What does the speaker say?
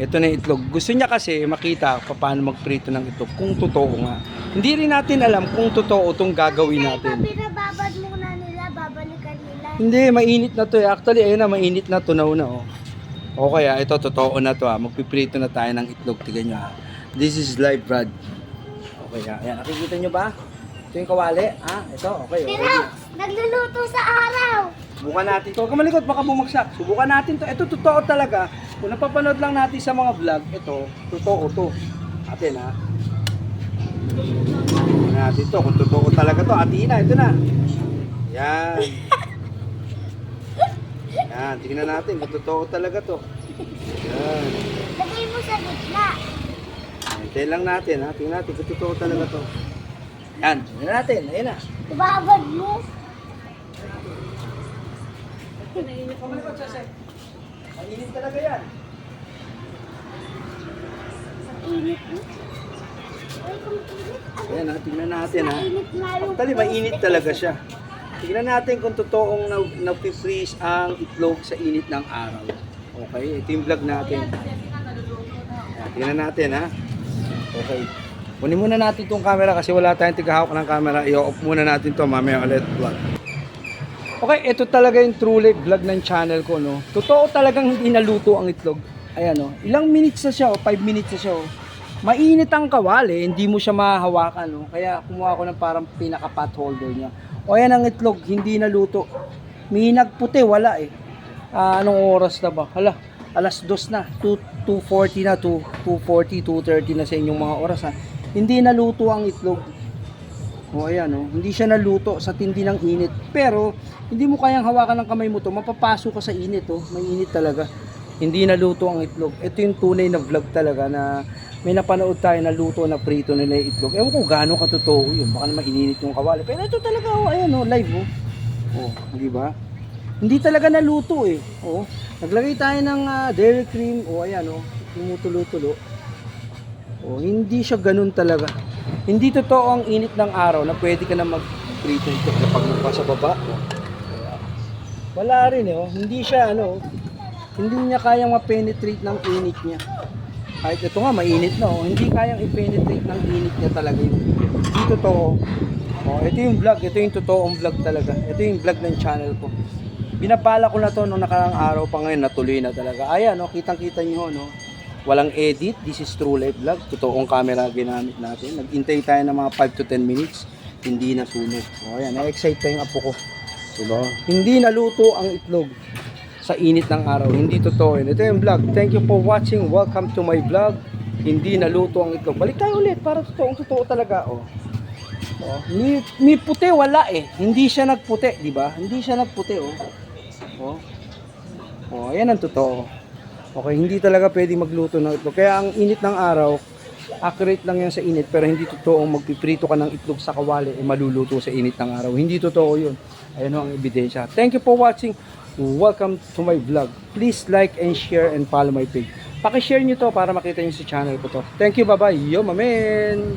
Ito na yung itlog. Gusto niya kasi makita pa paano magprito ng itlog kung totoo nga. Hindi rin natin alam kung totoo itong gagawin natin. Kaya pinababad muna nila, babalikan nila. Hindi, mainit na to eh. Actually, ayun na, mainit na, tunaw na oh. O kaya, ito, totoo na to ah. Magpiprito na tayo ng itlog. Tignan nyo ah. This is live Brad. Okay. Ayan, nakikita nyo ba? Ito yung kawali. Ah, ito, okay. Pero, okay. nagluluto sa araw. Subukan natin to. Kamalikot, baka bumagsak. Subukan natin to. Ito, totoo talaga. Kung napapanood lang natin sa mga vlog, ito, totoo to. Atin ha. Subukan natin to. Kung totoo talaga to. Atina, ito na. Yan. Yan, tingnan natin kung totoo talaga to. Yan. Lagay mo sa gitna. Hintayin lang natin ha. Tingnan natin kung totoo talaga to. Yan, tingnan natin. Ayun na. Ibabad mo. Kamalikot, Sese. Mainit talaga yan. Init init. Ayan ha, tingnan natin ha. Mainit nga mainit talaga siya. Tignan natin kung totoong na, na-freeze ang itlog sa init ng araw. Okay, ito yung vlog natin. Tingnan natin ha. Okay. Kunin muna natin itong camera kasi wala tayong tigahawak ng camera. I-off muna natin to mamaya ulit vlog. Okay, ito talaga yung true life vlog ng channel ko, no. Totoo talagang hindi naluto ang itlog. Ayan, no. Ilang minutes na siya, 5 minutes na siya, oh. Mainit ang kawali, hindi mo siya mahahawakan, no. Kaya kumuha ko ng parang pinaka pot holder niya. O ayan ang itlog, hindi naluto. May nagputi, wala eh. Ah, anong oras na ba? Hala, alas 2 na. 2, 2.40 na, 2, 2.40, 2.30 na sa inyong mga oras ha. Hindi naluto ang itlog. O ayan o, hindi siya naluto sa tindi ng init. Pero, hindi mo kayang hawakan ng kamay mo to, mapapasok ka sa init o. May init talaga. Hindi naluto ang itlog. Ito yung tunay na vlog talaga na may napanood tayo na luto na prito nila yung itlog. Ewan ko gaano katotoo yun. Baka naman ininit yung kawali. Pero ito talaga o, ayan o, live o. O, di ba? Hindi talaga naluto eh. O, naglagay tayo ng ah, dairy cream. O, ayan o, tumutulo-tulo. O, hindi siya ganun talaga. Hindi totoo ang init ng araw na pwede ka na mag-prito ito kapag pa sa baba. Wala rin eh. Oh. Hindi siya ano, hindi niya kayang ma-penetrate ng init niya. Kahit ito nga, mainit na. Oh. Hindi kayang i-penetrate ng init niya talaga yun. Hindi totoo. Oh, ito yung vlog. Ito yung totoong vlog talaga. Ito yung vlog ng channel ko. Binabala ko na to nung nakarang araw pa ngayon, natuloy na talaga. Ayan, no, kitang-kita niyo, no. Walang edit. This is true life vlog. Totoong camera ginamit natin. Nag-intay tayo ng mga 5 to 10 minutes. Hindi na sunog. O, ayan, na-excite pa yung apo ko. Diba? Hindi naluto ang itlog sa init ng araw. Hindi totoo yun. Ito yung vlog. Thank you for watching. Welcome to my vlog. Hindi naluto ang itlog. Balik tayo ulit para totoong totoo talaga. Oh. Oh, may, may puti wala eh. Hindi siya nagputi, di ba? Hindi siya nagputi oh. Oh. Oh, ayan ang totoo. Okay, hindi talaga pwedeng magluto ng itlog. Kaya ang init ng araw, accurate lang yan sa init pero hindi totoo magpiprito ka ng itlog sa kawali eh maluluto sa init ng araw. Hindi totoo yun. Ayan ang ebidensya. Thank you for watching. Welcome to my vlog. Please like and share and follow my page. Paki-share nyo to para makita nyo sa channel ko to. Thank you, bye-bye. Yo, mamen!